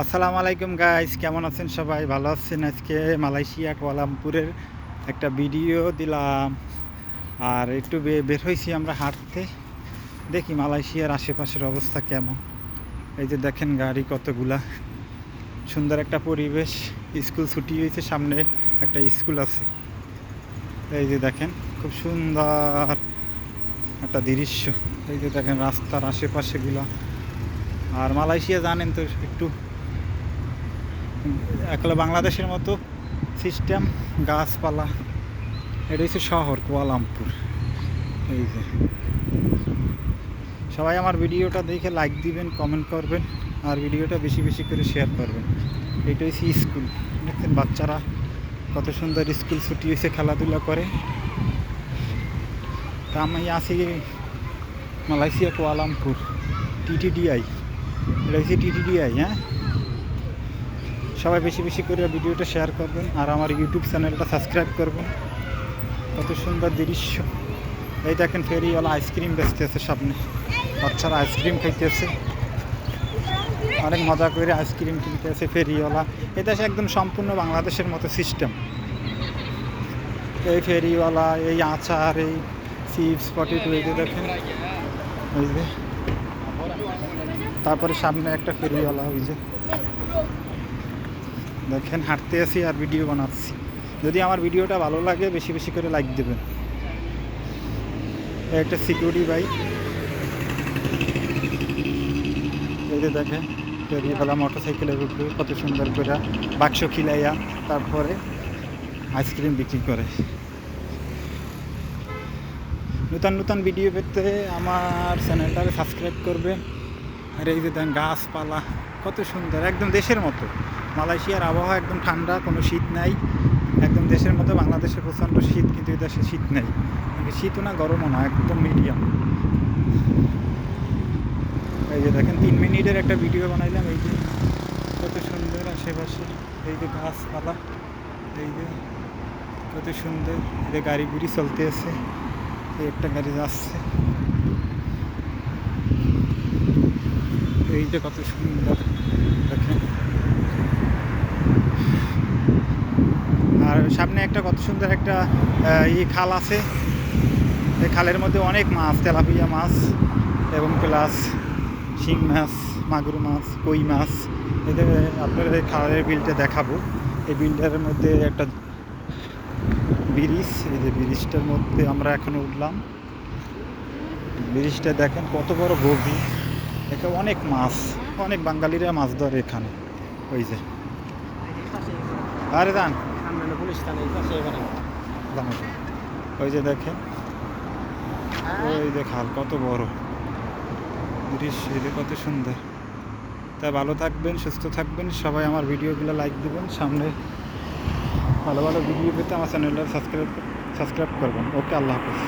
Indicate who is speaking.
Speaker 1: আসসালামু আলাইকুম গাইস কেমন আছেন সবাই? ভালো আছেন? আজকে মালয়েশিয়া কোয়ালামপুরের একটা ভিডিও দিলাম। আর একটু বের হয়েছি আমরা হাঁটতে। দেখি মালয়েশিয়ার আশেপাশের অবস্থা কেমন। এই যে দেখেন গাড়ি কতগুলা। সুন্দর একটা পরিবেশ। স্কুল ছুটি হয়েছে, সামনে একটা স্কুল আছে। এই যে দেখেন, খুব সুন্দর একটা দৃশ্য। এই যে দেখেন রাস্তার আশেপাশেগুলা। আর মালয়েশিয়া জানেন তো একটু। একলা বাংলাদেশের মতো সিস্টেম, গাছপালা, এটা হচ্ছে শহর, কুয়ালামপুর। এই যে। সবাই আমার ভিডিওটা দেখে লাইক দিবেন কমেন্ট করবেন, আর ভিডিওটা বেশি বেশি করে শেয়ার করবেন। এটা হচ্ছে স্কুল দেখছেন বাচ্চারা কত সুন্দর স্কুল ছুটি হয়েছে, খেলাধুলা করে। তা আমি আছি মালয়েশিয়া, কুয়ালামপুর টিটিডিআই এটা হচ্ছে টিটিডিআই হ্যাঁ? সবাই বেশি বেশি করে ভিডিওটা শেয়ার করবেন আর আমার ইউটিউব চ্যানেলটা সাবস্ক্রাইব করবেন। কত সুন্দর দৃশ্য। এই দেখেন ফেরিওয়ালা আইসক্রিম বেচতেছে সামনে। বাচ্চারা আইসক্রিম খাইতেছে। অনেক মজা করে আইসক্রিম কিনতেছে ফেরিওয়ালা। এটা দেশে একদম সম্পূর্ণ বাংলাদেশের মতো সিস্টেম। এই ফেরিওয়ালা, এই আচার, এই চিপস, পটেটো, এই যে দেখেন। ওই যে। তারপরে সামনে একটা ফেরিওয়ালা, ওই যে। দেখেন, হাঁটতে আছি আর ভিডিও বানাচ্ছি। যদি আমার ভিডিওটা ভালো লাগে, বেশি বেশি করে লাইক দেবেন। একটা সিকিউরিটি বাইক এই যে দেখেন ফেরিওয়ালা মোটর সাইকেলের উপরে, কত সুন্দর করে বাক্স খিলাইয়া তারপরে আইসক্রিম বিক্রি করে। নতুন নতুন ভিডিও পেতে আমার চ্যানেলটাকে সাবস্ক্রাইব করবেন। আর এই যে দেন গাছপালা, কত সুন্দর, একদম দেশের মতো। মালয়েশিয়ার আবহাওয়া একদম ঠান্ডা, কোনো শীত নাই। একদম দেশের মতো বাংলাদেশে প্রচণ্ড শীত, কিন্তু এই দেশে শীত নেই। শীতও না, গরমও না, একদম মিডিয়াম এই যে দেখেন, তিন মিনিটের একটা ভিডিও বানাইলাম, এই যে কত সুন্দর আশেপাশে। এই যে গাছপালা, এই যে কত সুন্দর। এই যে গাড়ি গুড়ি চলতে আছে, এই একটা গাড়ি যাচ্ছে। এই যে কত সুন্দর দেখেন আর সামনে একটা কত সুন্দর একটা ই খাল আছে। এই খালের মধ্যে অনেক মাছ, তেলাপিয়া মাছ এবং প্লাস শিং মাছ, মাগুর মাছ, কই মাছ। এদের আপনাদের এই খালের বিলটা দেখাবো। এই বিলটার মধ্যে একটা ব্রিজ, এই যে ব্রিজটার মধ্যে আমরা এখন উঠলাম। ব্রিজটা দেখেন কত বড় গভীর। এখানে অনেক মাছ, অনেক বাঙালিরা মাছ ধরে এখানে। ওই যে। আরে দান। ওই যে দেখেন, ওই যে কত বড়। দৃশ্য কত সুন্দর। তা ভালো থাকবেন, সুস্থ থাকবেন। সবাই আমার ভিডিওগুলো লাইক দিবেন। সামনে ভালো ভালো ভিডিও পেতে আমার চ্যানেলটা সাবস্ক্রাইব সাবস্ক্রাইব করবেন। ওকে, আল্লাহ হাফিজ।